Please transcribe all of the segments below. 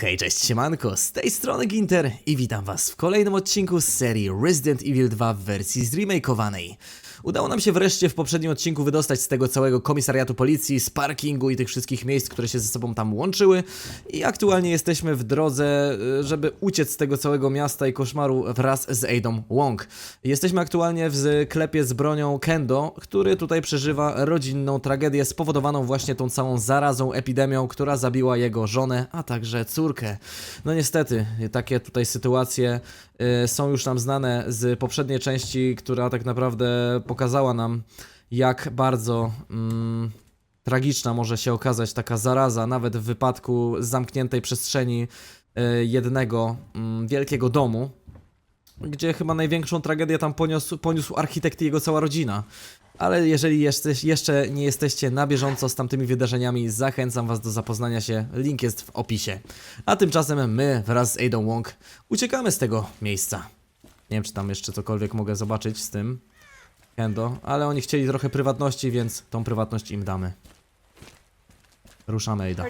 Hej, cześć, siemanko, z tej strony Ginter i witam was w kolejnym odcinku z serii Resident Evil 2 w wersji zremakeowanej. Udało nam się wreszcie w poprzednim odcinku wydostać z tego całego komisariatu policji, z parkingu i tych wszystkich miejsc, które się ze sobą tam łączyły i aktualnie jesteśmy w drodze, y, żeby uciec z tego całego miasta i koszmaru wraz z Adą Wong. Jesteśmy aktualnie w sklepie z bronią Kendo, który tutaj przeżywa rodzinną tragedię spowodowaną właśnie tą całą zarazą, epidemią, która zabiła jego żonę, a także córkę. No niestety, takie tutaj sytuacje są już nam znane z poprzedniej części, która tak naprawdę pokazała nam, jak bardzo mm, tragiczna może się okazać taka zaraza, nawet w wypadku zamkniętej przestrzeni y, jednego mm, wielkiego domu, gdzie chyba największą tragedię tam poniósł, poniósł architekt i jego cała rodzina. Ale jeżeli jesteś, jeszcze nie jesteście na bieżąco z tamtymi wydarzeniami, zachęcam Was do zapoznania się. Link jest w opisie. A tymczasem my wraz z Adą Wong uciekamy z tego miejsca. Nie wiem, czy tam jeszcze cokolwiek mogę zobaczyć z tym. Kendo, ale oni chcieli trochę prywatności, więc tą prywatność im damy. Ruszamy, Ada.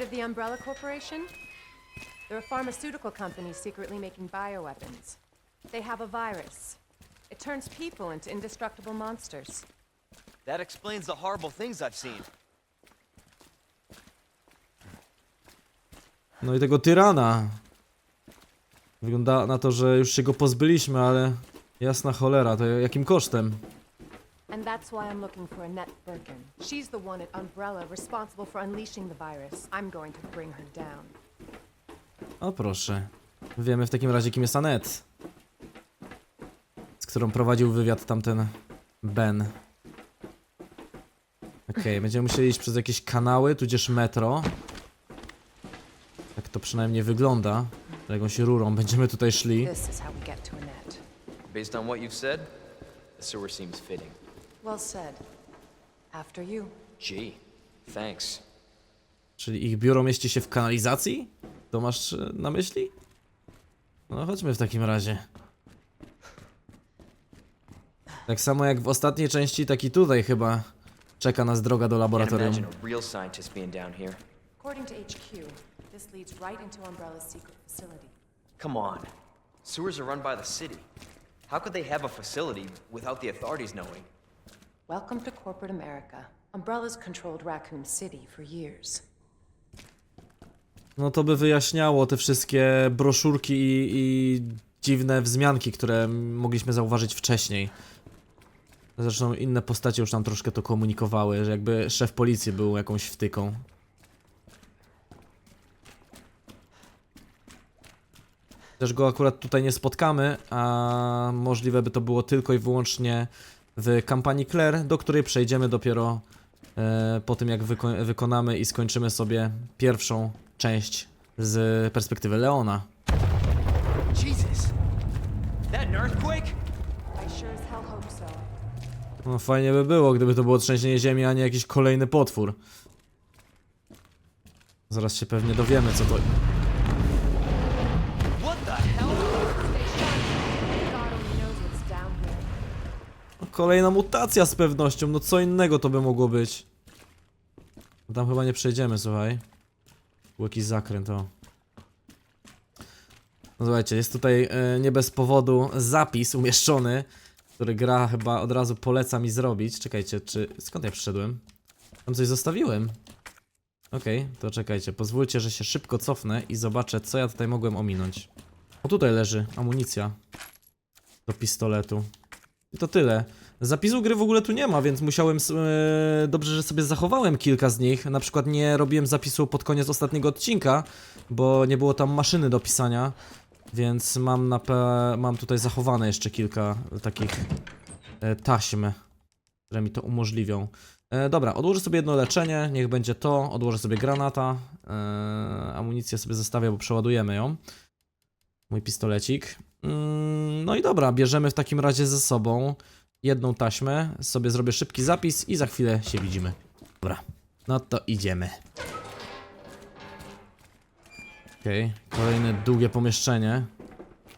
They're a pharmaceutical company secretly making bioweapons. They have a virus. It turns people into indestructible monsters. That explains the horrible things I've seen. No i tego tyrana. Wygląda na to, że już się go pozbyliśmy, ale jasna cholera, to jakim kosztem? And that's why I'm looking for Annette Birkin. She's the one at Umbrella responsible for unleashing the virus. I'm going to bring her down. O proszę. Wiemy w takim razie, kim jest Anet. Z którą prowadził wywiad tamten Ben. Okej, będziemy musieli iść przez jakieś kanały, tudzież metro. Tak to przynajmniej wygląda. Jakąś rurą będziemy tutaj szli. This is how we get to Annette. Based on what you've said, the sewer seems fitting. Well said. After you. Gee, thanks. Czyli ich biuro mieści się w kanalizacji? To masz e, na myśli? No chodźmy w takim razie. Tak samo jak w ostatniej części, tak i tutaj chyba czeka nas droga do Can't laboratorium. imagine a real scientist being down here. According to HQ, this leads right into Umbrella's secret facility. Come on. Sewers are run by the city. How could they have a facility without the authorities knowing? Welcome to corporate America. Umbrella's controlled Raccoon City for years. No to by wyjaśniało te wszystkie broszurki i, i dziwne wzmianki, które mogliśmy zauważyć wcześniej. Zresztą inne postacie już nam troszkę to komunikowały, że jakby szef policji był jakąś wtyką. Też go akurat tutaj nie spotkamy, a możliwe by to było tylko i wyłącznie w kampanii Claire, do której przejdziemy dopiero e, po tym jak wyko wykonamy i skończymy sobie pierwszą część z perspektywy Leona. Jesus! That earthquake? No fajnie by było, gdyby to było trzęsienie ziemi, a nie jakiś kolejny potwór. Zaraz się pewnie dowiemy, co to... No, Kolejna mutacja z pewnością, no co innego to by mogło być. No Tam chyba nie przejdziemy, słuchaj. Był jakiś zakręt, o. No słuchajcie, jest tutaj e, nie bez powodu zapis umieszczony, który gra chyba od razu poleca mi zrobić. Czekajcie, czy... skąd ja przyszedłem? Tam coś zostawiłem. Okej, to czekajcie, pozwólcie, że się szybko cofnę i zobaczę, co ja tutaj mogłem ominąć. O, tutaj leży amunicja do pistoletu. I to tyle. Zapisu gry w ogóle tu nie ma, więc musiałem. e, dobrze, że sobie zachowałem kilka z nich. Na przykład nie robiłem zapisu pod koniec ostatniego odcinka, bo nie było tam maszyny do pisania. Więc mam, na pe- mam tutaj zachowane jeszcze kilka takich e, taśm, które mi to umożliwią. E, dobra, odłożę sobie jedno leczenie, niech będzie to. Odłożę sobie granata. E, amunicję sobie zostawię, bo przeładujemy ją. Mój pistolecik. Mm, no i dobra, bierzemy w takim razie ze sobą jedną taśmę, sobie zrobię szybki zapis i za chwilę się widzimy. Dobra, no to idziemy. Okej, kolejne długie pomieszczenie.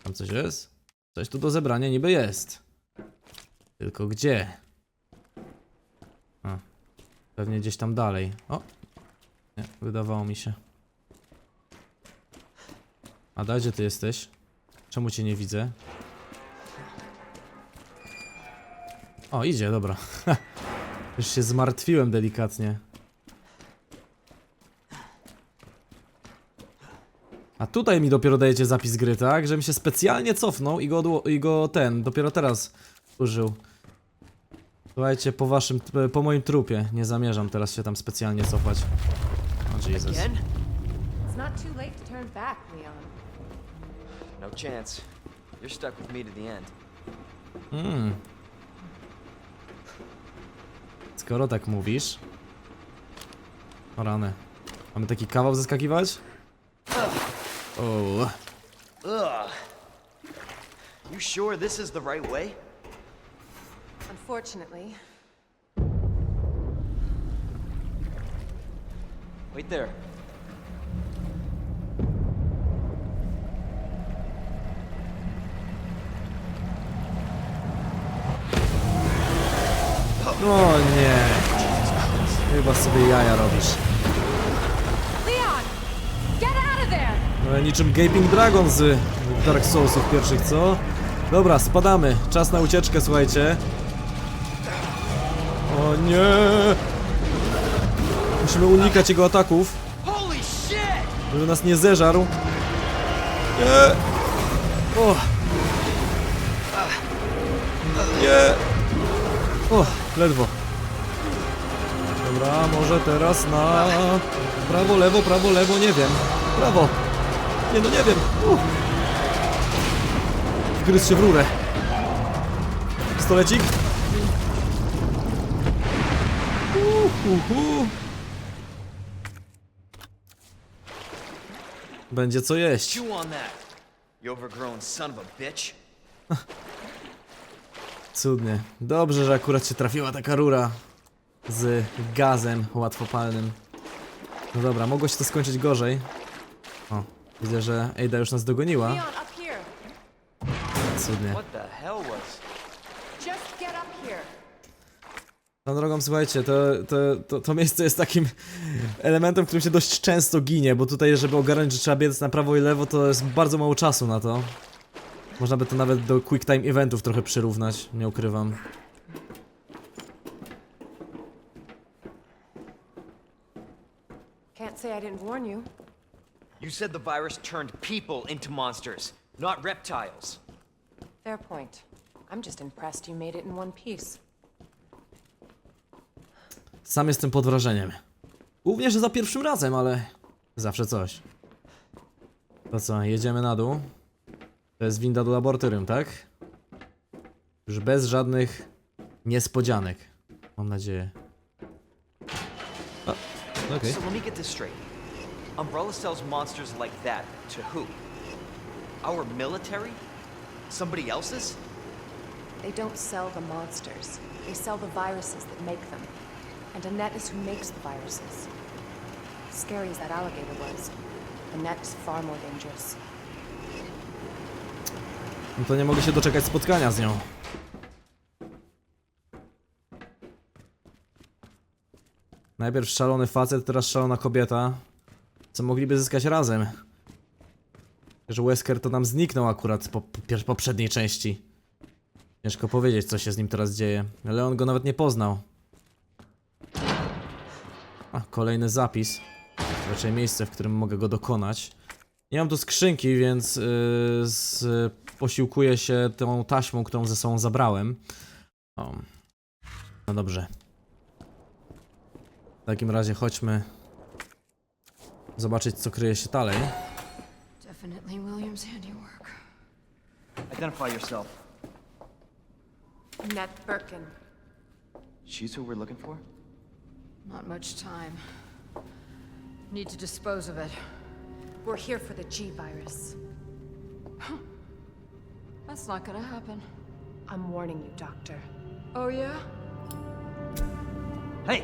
Tam coś jest? Coś tu do zebrania niby jest. Tylko gdzie? A, pewnie gdzieś tam dalej. O! Nie, wydawało mi się. Ada, gdzie ty jesteś? Czemu cię nie widzę? O, idzie, dobra. Już się zmartwiłem delikatnie. A tutaj mi dopiero dajecie zapis gry, tak? Żebym się specjalnie cofnął i go, i go ten, dopiero teraz użył. Słuchajcie, po waszym, po moim trupie. Nie zamierzam teraz się tam specjalnie cofać. O Jesus. Again? It's not too late to turn back, Leon. No chance. You're stuck with me to the end. Mm. Skoro tak mówisz. O rany. Mamy taki kawał zeskakiwać? O, Ugh. You sure this is the right way? Unfortunately, Wait there. o nie. Chyba sobie jaja robisz. Niczym Gaping Dragon z Dark Soulsów pierwszych, co? Dobra, spadamy. Czas na ucieczkę, słuchajcie. O nie! Musimy unikać jego ataków, Holy shit! żeby nas nie zeżarł. Nie! O! Nie! O, ledwo. Dobra, może teraz na prawo, lewo, prawo, lewo, nie wiem. Prawo. Nie no, nie wiem. Uh. Wgryzł się w rurę. Pistolecik. Uh, uh, uh. Będzie co jeść. Chew on that. You overgrown son of a bitch. Cudnie. Dobrze, że akurat się trafiła taka rura z gazem łatwopalnym. No dobra, mogło się to skończyć gorzej. Widzę, że Ada już nas dogoniła. Cudnie. Na drogą, słuchajcie, to, to, to, to miejsce jest takim elementem, w którym się dość często ginie, bo tutaj, żeby ogarnąć, że trzeba biec na prawo i lewo, to jest bardzo mało czasu na to. Można by to nawet do quick time eventów trochę przyrównać, nie ukrywam. Can't say I didn't warn you. You said the virus turned people into monsters, not reptiles. Fair point. I'm just impressed you made it in one piece. Sam jestem pod wrażeniem. Głównie, że za pierwszym razem, ale zawsze coś. To co, jedziemy na dół. To jest winda do laboratorium, tak? Już bez żadnych niespodzianek. Mam nadzieję. Okej. So let me get this straight. Umbrella sells monsters like that to who? Our military? Somebody else's? They don't sell the monsters. They sell the viruses that make them. And Annette is who makes the viruses. Scary as that alligator was, Annette is far more dangerous. No to nie mogę się doczekać spotkania z nią. Najpierw szalony facet, teraz szalona kobieta. Co mogliby zyskać razem? Że Wesker to nam zniknął akurat po poprzedniej części. Ciężko powiedzieć, co się z nim teraz dzieje. Ale on go nawet nie poznał. A, kolejny zapis. Raczej miejsce, w którym mogę go dokonać. Nie mam tu skrzynki, więc yy, z, posiłkuję się tą taśmą, którą ze sobą zabrałem. O. No dobrze. W takim razie chodźmy zobaczyć, co kryje się dalej. Definitely William's handiwork. Identify yourself. Annette Birkin. She's who we're looking for? Not much time. Need to dispose of it. We're here for the G virus. That's not gonna happen. I'm warning you, Doctor. Oh, yeah? Hey!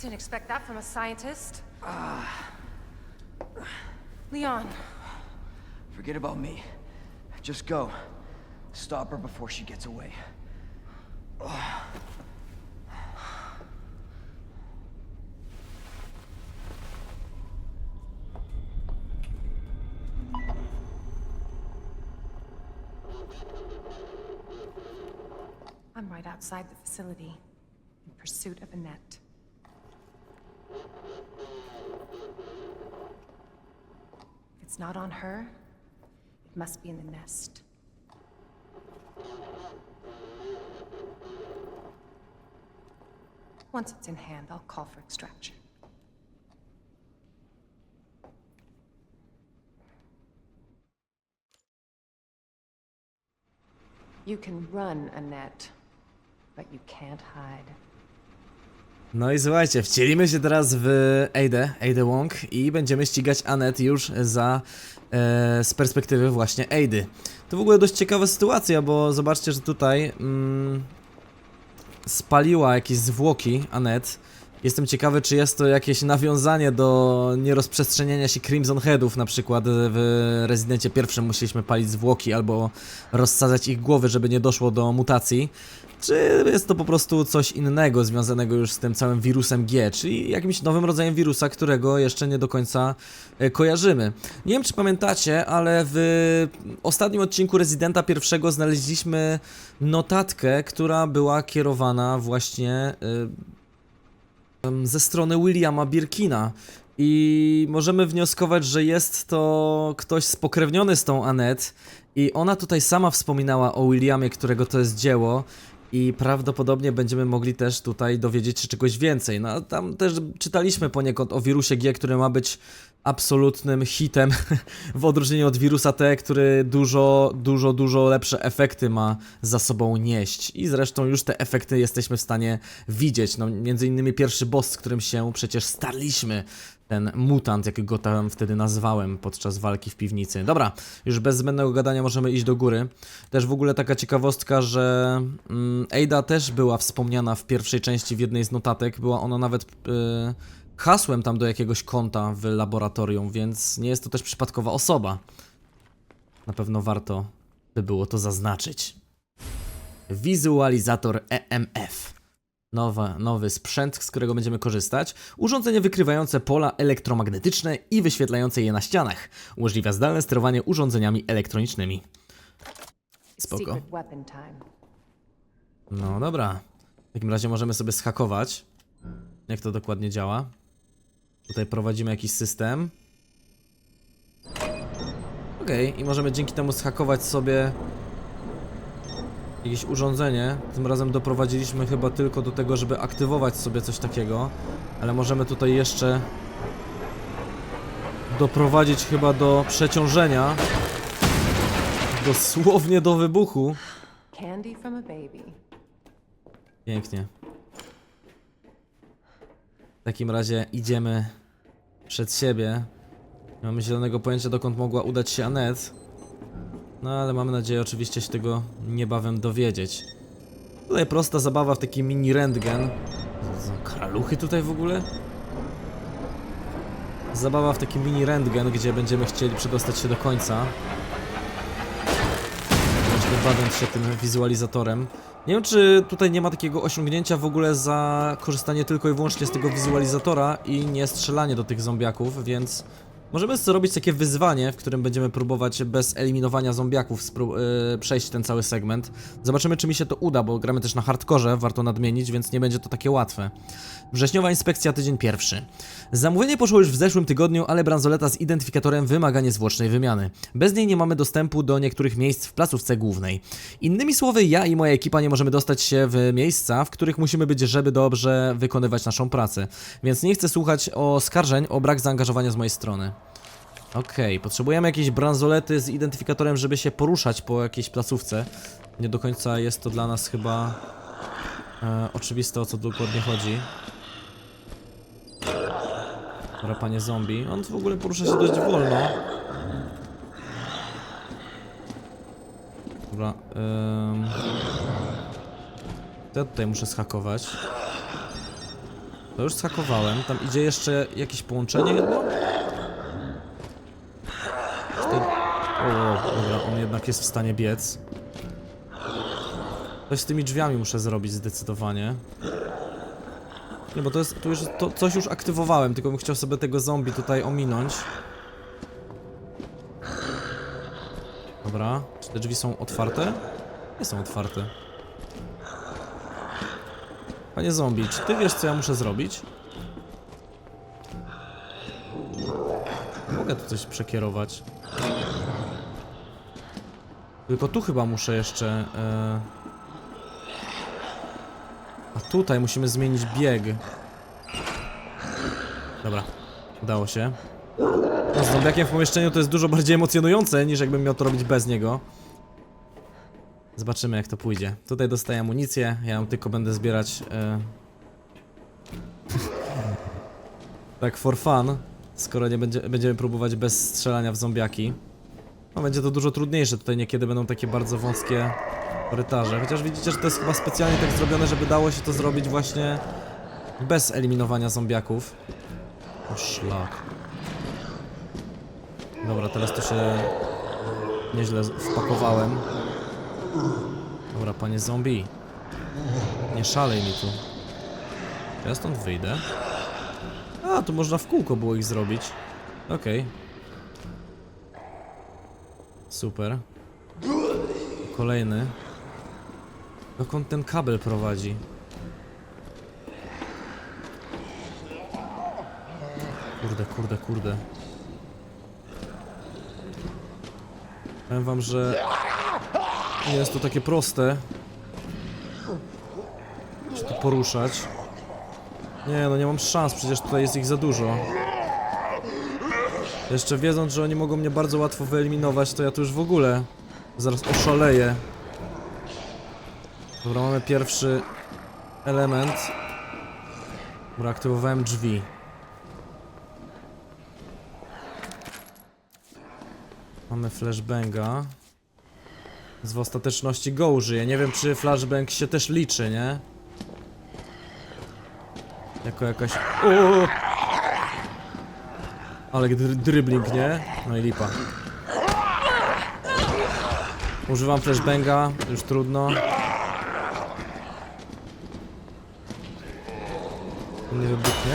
Didn't expect that from a scientist. Leon, Forget about me. Just go. Stop her before she gets away. I'm right outside the facility, in pursuit of Annette. If it's not on her, it must be in the nest. Once it's in hand, I'll call for extraction. You can run, Annette, No i słuchajcie, wcielimy się teraz w Aidę, Aidę Wong i będziemy ścigać Anet już za e, z perspektywy właśnie Aidy. To w ogóle dość ciekawa sytuacja, bo zobaczcie, że tutaj mm, spaliła jakieś zwłoki Anet. Jestem ciekawy, czy jest to jakieś nawiązanie do nierozprzestrzeniania się Crimson Headów, na przykład w Rezydencie pierwszym musieliśmy palić zwłoki albo rozsadzać ich głowy, żeby nie doszło do mutacji. Czy jest to po prostu coś innego związanego już z tym całym wirusem G, czyli jakimś nowym rodzajem wirusa, którego jeszcze nie do końca e, kojarzymy. Nie wiem, czy pamiętacie, ale w ostatnim odcinku Rezydenta pierwszego znaleźliśmy notatkę, która była kierowana właśnie e, ze strony Williama Birkina. I możemy wnioskować, że jest to ktoś spokrewniony z tą Annette. I ona tutaj sama wspominała o Williamie, którego to jest dzieło. I prawdopodobnie będziemy mogli też tutaj dowiedzieć się czegoś więcej. No tam też czytaliśmy poniekąd o wirusie G, który ma być absolutnym hitem w odróżnieniu od wirusa T, który dużo, dużo, dużo lepsze efekty ma za sobą nieść. I zresztą już te efekty jesteśmy w stanie widzieć. No, między innymi pierwszy boss, z którym się przecież starliśmy. Ten mutant, jak go tam wtedy nazwałem podczas walki w piwnicy. Dobra, już bez zbędnego gadania możemy iść do góry. Też w ogóle taka ciekawostka, że mm, Ada też była wspomniana w pierwszej części w jednej z notatek. Była ona nawet y, hasłem tam do jakiegoś konta w laboratorium, więc nie jest to też przypadkowa osoba. Na pewno warto by było to zaznaczyć. Wizualizator EMF. Nowa, nowy sprzęt, z którego będziemy korzystać. Urządzenie wykrywające pola elektromagnetyczne i wyświetlające je na ścianach. Umożliwia zdalne sterowanie urządzeniami elektronicznymi. Spoko. No dobra. W takim razie możemy sobie schakować. Jak to dokładnie działa. Tutaj prowadzimy jakiś system. Okej, i możemy dzięki temu schakować sobie jakieś urządzenie. Tym razem doprowadziliśmy chyba tylko do tego, żeby aktywować sobie coś takiego. Ale możemy tutaj jeszcze doprowadzić chyba do przeciążenia. Dosłownie do wybuchu. Pięknie. Takim razie idziemy przed siebie. Nie mamy zielonego pojęcia dokąd mogła udać się Anet. No ale mamy nadzieję oczywiście się tego niebawem dowiedzieć. Tutaj prosta zabawa w taki mini rentgen. Są tutaj w ogóle? Zabawa w taki mini rentgen, gdzie będziemy chcieli przedostać się do końca. Właśnie bawiąc się tym wizualizatorem. Nie wiem, czy tutaj nie ma takiego osiągnięcia w ogóle za korzystanie tylko i wyłącznie z tego wizualizatora i nie strzelanie do tych zombiaków, więc możemy zrobić takie wyzwanie, w którym będziemy próbować bez eliminowania zombiaków yy, przejść ten cały segment. Zobaczymy, czy mi się to uda, bo gramy też na hardkorze, warto nadmienić, więc nie będzie to takie łatwe. Wrześniowa inspekcja, tydzień pierwszy. Zamówienie poszło już w zeszłym tygodniu, ale bransoleta z identyfikatorem wymaga niezwłocznej wymiany. Bez niej nie mamy dostępu do niektórych miejsc w placówce głównej. Innymi słowy, ja i moja ekipa nie możemy dostać się w miejsca, w których musimy być, żeby dobrze wykonywać naszą pracę. Więc nie chcę słuchać oskarżeń o brak zaangażowania z mojej strony. Okej, potrzebujemy jakiejś bransolety z identyfikatorem, żeby się poruszać po jakiejś placówce. Nie do końca jest to dla nas chyba e, oczywiste, o co dokładnie chodzi. Dobra, panie zombie. On w ogóle porusza się dość wolno. Dobra, ym... Ja tutaj muszę schakować. To już schakowałem. Tam idzie jeszcze jakieś połączenie jedno? Czy to... O, dobra, On jednak jest w stanie biec. Coś z tymi drzwiami muszę zrobić zdecydowanie. Nie, bo to jest, tu już, to, coś już aktywowałem, tylko bym chciał sobie tego zombie tutaj ominąć. Dobra, czy te drzwi są otwarte? Nie są otwarte. Panie zombie, czy ty wiesz co ja muszę zrobić? Mogę tu coś przekierować. Tylko tu chyba muszę jeszcze... E... A tutaj musimy zmienić bieg. Dobra, udało się. No, z zombiakiem w pomieszczeniu to jest dużo bardziej emocjonujące niż jakbym miał to robić bez niego. Zobaczymy jak to pójdzie. Tutaj dostaję amunicję, ja ją tylko będę zbierać e... tak for fun, skoro nie będzie, będziemy próbować bez strzelania w zombiaki. No będzie to dużo trudniejsze, tutaj niekiedy będą takie bardzo wąskie korytarze. Chociaż widzicie, że to jest chyba specjalnie tak zrobione, żeby dało się to zrobić właśnie bez eliminowania zombiaków. O szlak. Dobra, teraz to się nieźle wpakowałem. Dobra, panie zombie. Nie szalej mi tu. Ja stąd wyjdę. A, tu można w kółko było ich zrobić. Okej. Super. Kolejny. Dokąd ten kabel prowadzi? Kurde, kurde, kurde. Powiem wam, że nie jest to takie proste się tu poruszać. Nie, no nie mam szans, przecież tutaj jest ich za dużo. Jeszcze wiedząc, że oni mogą mnie bardzo łatwo wyeliminować, to ja tu już w ogóle zaraz oszaleję. Dobra, mamy pierwszy element. Dobra, aktywowałem drzwi. Mamy flashbanga. Z w ostateczności go użyję. Nie wiem, czy flashbang się też liczy, nie? Jako jakaś... O! Ale dr dribbling, nie? No i lipa. Używam flashbanga, już trudno. Nie wybuchnie?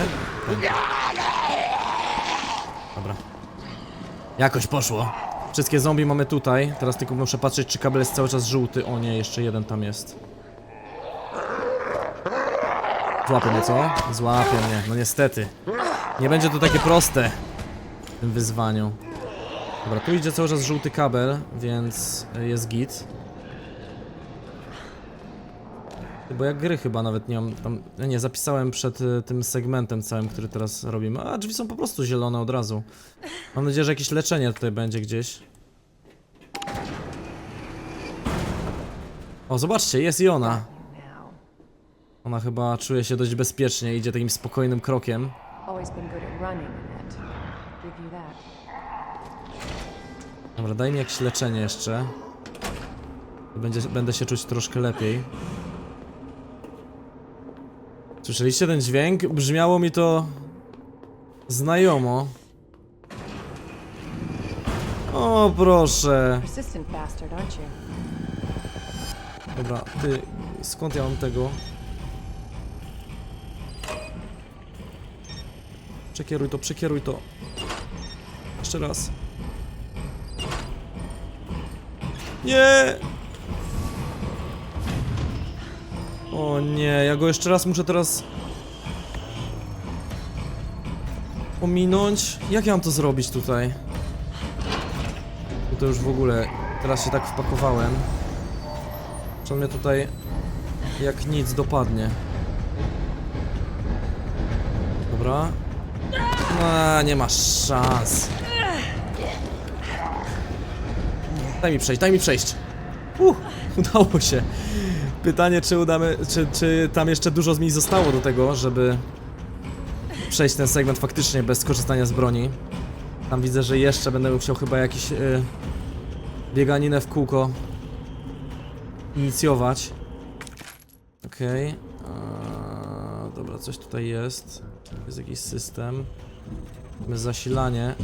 Dobra. Jakoś poszło. Wszystkie zombie mamy tutaj. Teraz tylko muszę patrzeć, czy kabel jest cały czas żółty. O nie, jeszcze jeden tam jest. Złapie mnie, co? Złapie mnie. No niestety. Nie będzie to takie proste. Tym wyzwaniu. Dobra, tu idzie cały czas żółty kabel, więc jest git. Bo ja gry chyba nawet nie mam tam... Nie, zapisałem przed y, tym segmentem całym, który teraz robimy. A, drzwi są po prostu zielone od razu. Mam nadzieję, że jakieś leczenie tutaj będzie gdzieś. O, zobaczcie, jest i ona. Ona chyba czuje się dość bezpiecznie, idzie takim spokojnym krokiem. always been good at running, Dobra, daj mi jakieś leczenie jeszcze. Będzie, będę się czuć troszkę lepiej. Słyszeliście ten dźwięk? Brzmiało mi to znajomo. O, proszę. Dobra, ty, skąd ja mam tego? Przekieruj to, przekieruj to. Jeszcze raz. Nie! O nie, ja go jeszcze raz muszę teraz... Ominąć? Jak ja mam to zrobić tutaj? Bo to już w ogóle... Teraz się tak wpakowałem. Czy on mnie tutaj jak nic dopadnie. Dobra. No, nie masz szans. Daj mi przejść, daj mi przejść. Uh, udało się. Pytanie, czy udamy, czy, czy tam jeszcze dużo z mi zostało do tego, żeby przejść ten segment faktycznie bez korzystania z broni. Tam widzę, że jeszcze będę musiał chyba jakiś y, bieganinę w kółko inicjować. Okej. Eee, Dobra, coś tutaj jest. Jest jakiś system. Mamy zasilanie.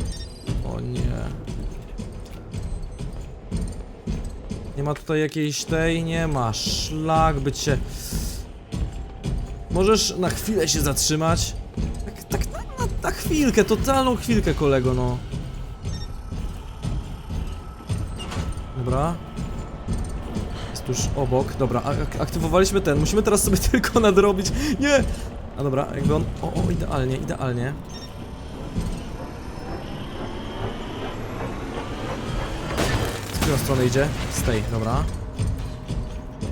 O nie. Nie ma tutaj jakiejś tej, nie ma. Szlak by cię... Możesz na chwilę się zatrzymać? Tak, tak na, na, na chwilkę, totalną chwilkę, kolego, no. Dobra. Jest tuż obok. Dobra, ak aktywowaliśmy ten. Musimy teraz sobie tylko nadrobić. Nie! A dobra, jakby on... O, o, idealnie, idealnie. Którą stronę idzie? Z tej, dobra.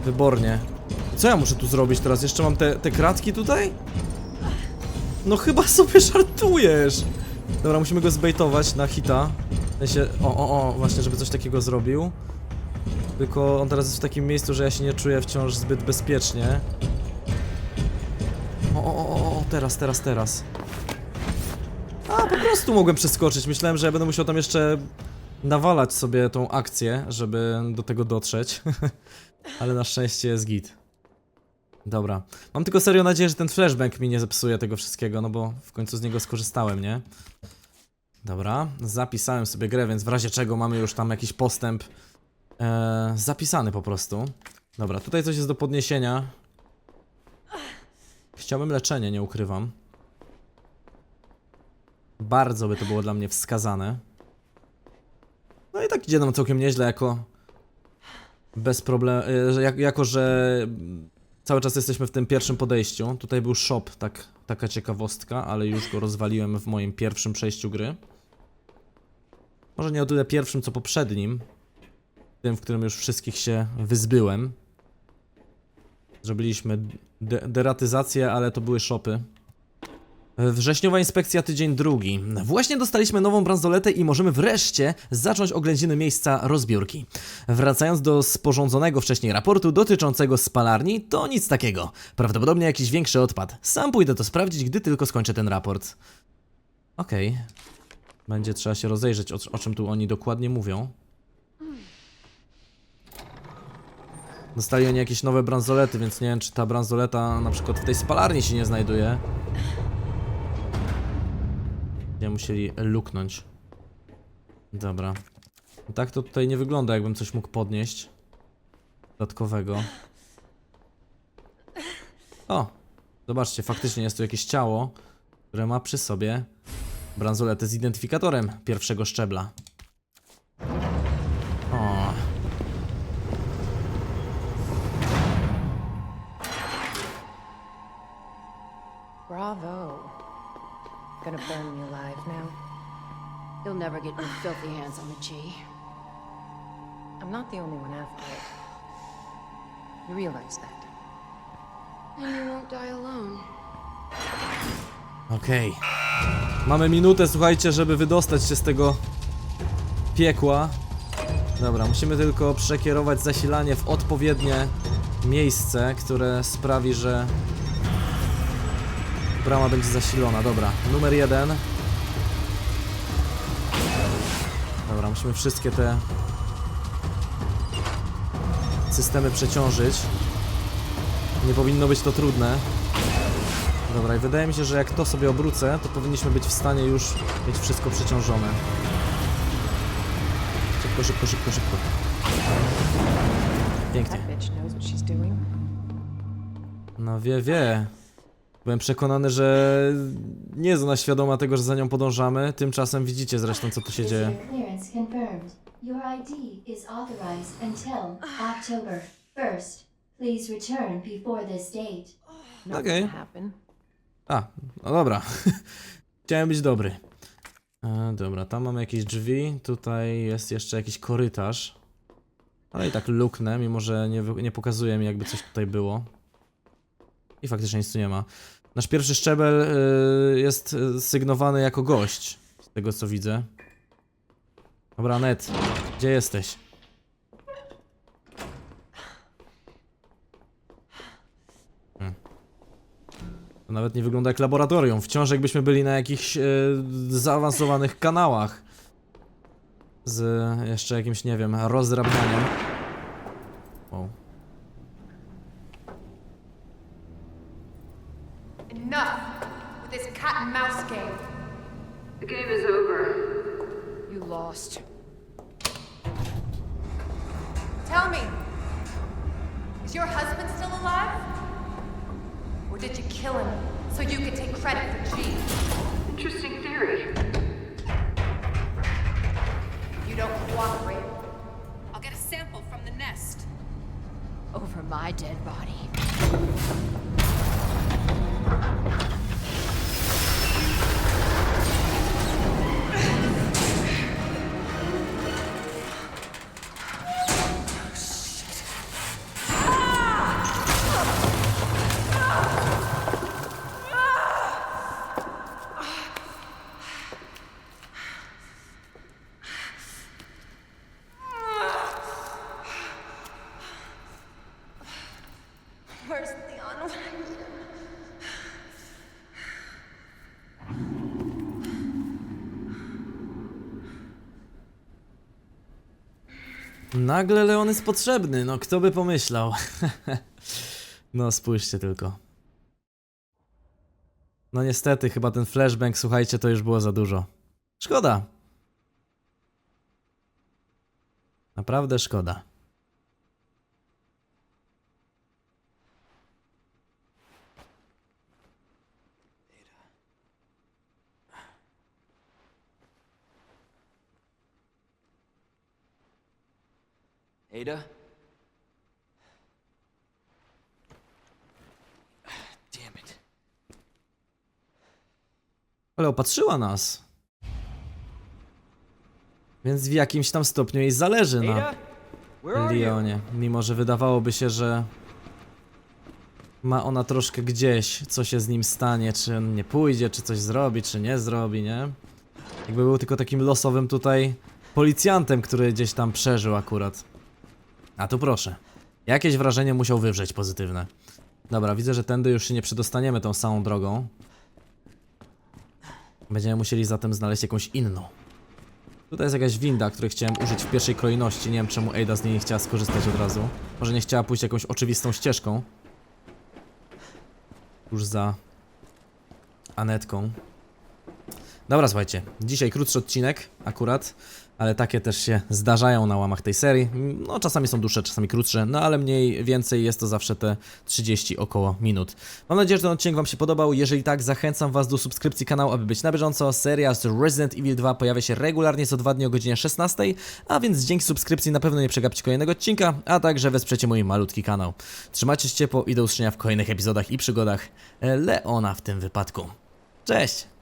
Wybornie. Co ja muszę tu zrobić teraz? Jeszcze mam te, te kratki tutaj? No chyba sobie żartujesz! Dobra, musimy go zbejtować na hita. W sensie, o, o, o, właśnie, żeby coś takiego zrobił. Tylko on teraz jest w takim miejscu, że ja się nie czuję wciąż zbyt bezpiecznie. O, o, o, o, teraz, teraz, teraz. A, po prostu mogłem przeskoczyć. Myślałem, że ja będę musiał tam jeszcze nawalać sobie tą akcję, żeby do tego dotrzeć. Ale na szczęście jest git. Dobra. Mam tylko serio nadzieję, że ten flashbang mi nie zepsuje tego wszystkiego, no bo w końcu z niego skorzystałem, nie? Dobra, zapisałem sobie grę, więc w razie czego mamy już tam jakiś postęp e, zapisany po prostu. Dobra, tutaj coś jest do podniesienia. Chciałbym leczenie, nie ukrywam. Bardzo by to było dla mnie wskazane. No i tak idzie nam całkiem nieźle jako... Bez problemu, jak, jako że cały czas jesteśmy w tym pierwszym podejściu. Tutaj był shop, tak, taka ciekawostka, ale już go rozwaliłem w moim pierwszym przejściu gry. Może nie o tyle pierwszym, co poprzednim. Tym, w którym już wszystkich się wyzbyłem. Zrobiliśmy de deratyzację, ale to były shopy. Wrześniowa inspekcja, tydzień drugi. Właśnie dostaliśmy nową bransoletę i możemy wreszcie zacząć oględziny miejsca rozbiórki. Wracając do sporządzonego wcześniej raportu dotyczącego spalarni, to nic takiego. Prawdopodobnie jakiś większy odpad. Sam pójdę to sprawdzić, gdy tylko skończę ten raport. Okej. Będzie trzeba się rozejrzeć, o, o czym tu oni dokładnie mówią. Dostali oni jakieś nowe bransolety, więc nie wiem, czy ta bransoleta na przykład w tej spalarni się nie znajduje. Musieli luknąć. Dobra. Tak to tutaj nie wygląda, jakbym coś mógł podnieść. Dodatkowego. O! Zobaczcie, faktycznie jest tu jakieś ciało, które ma przy sobie bransoletę z identyfikatorem pierwszego szczebla. O. Bravo. Gonna burn me alive now. You'll never get your filthy hands on the G. I'm not the only one after it. You realize that? And you won't die alone. Okej. Mamy minutę, słuchajcie, żeby wydostać się z tego piekła. Dobra, musimy tylko przekierować zasilanie w odpowiednie miejsce, które sprawi, że brama będzie zasilona. Dobra, numer jeden. Dobra, musimy wszystkie te systemy przeciążyć. Nie powinno być to trudne. Dobra, i wydaje mi się, że jak to sobie obrócę, to powinniśmy być w stanie już mieć wszystko przeciążone. Szybko, szybko, szybko, szybko. Pięknie. No wie, wie. Byłem przekonany, że nie jest ona świadoma tego, że za nią podążamy. Tymczasem widzicie zresztą, co tu się dzieje. Visitor clearance confirmed. Your ID is authorized until October 1st. Please return before this date. Not Okay. gonna happen. A, no dobra. Chciałem być dobry. E, dobra, tam mamy jakieś drzwi. Tutaj jest jeszcze jakiś korytarz. Ale i tak luknę, mimo że nie, wy- nie pokazuje mi jakby coś tutaj było. I faktycznie nic tu nie ma. Nasz pierwszy szczebel y, jest y, sygnowany jako gość. Z tego co widzę. Dobra, Net, gdzie jesteś? To nawet nie wygląda jak laboratorium. Wciąż jakbyśmy byli na jakichś e, zaawansowanych kanałach. Z jeszcze jakimś, nie wiem, rozrabianiem. The game is over. You lost. Tell me. Is your husband still alive? Or did you kill him so you could take credit for G? Interesting theory. If you don't cooperate, I'll get a sample from the nest. Over my dead body. Nagle Leon jest potrzebny, no kto by pomyślał. no spójrzcie tylko. No niestety, chyba ten flashbang, słuchajcie, to już było za dużo. Szkoda. Naprawdę szkoda. Ada? Damn it. Ale opatrzyła nas. Więc w jakimś tam stopniu jej zależy na? Leonie. Mimo, że wydawałoby się, że ma ona troszkę gdzieś, co się z nim stanie, czy on nie pójdzie, czy coś zrobi, czy nie zrobi, nie? Jakby był tylko takim losowym tutaj policjantem, który gdzieś tam przeżył akurat. A tu proszę. Jakieś wrażenie musiał wywrzeć pozytywne. Dobra, widzę, że tędy już się nie przedostaniemy tą samą drogą. Będziemy musieli zatem znaleźć jakąś inną. Tutaj jest jakaś winda, której chciałem użyć w pierwszej kolejności. Nie wiem czemu Ada z niej nie chciała skorzystać od razu. Może nie chciała pójść jakąś oczywistą ścieżką. Już za Anetką. Dobra, słuchajcie. Dzisiaj krótszy odcinek akurat, ale takie też się zdarzają na łamach tej serii. No, czasami są dłuższe, czasami krótsze, no ale mniej więcej jest to zawsze te 30 około minut. Mam nadzieję, że ten odcinek Wam się podobał. Jeżeli tak, zachęcam Was do subskrypcji kanału, aby być na bieżąco. Seria z Resident Evil 2 pojawia się regularnie co dwa dni o godzinie 16, a więc dzięki subskrypcji na pewno nie przegapicie kolejnego odcinka, a także wesprzecie mój malutki kanał. Trzymajcie się ciepło i do usłyszenia w kolejnych epizodach i przygodach Leona w tym wypadku. Cześć!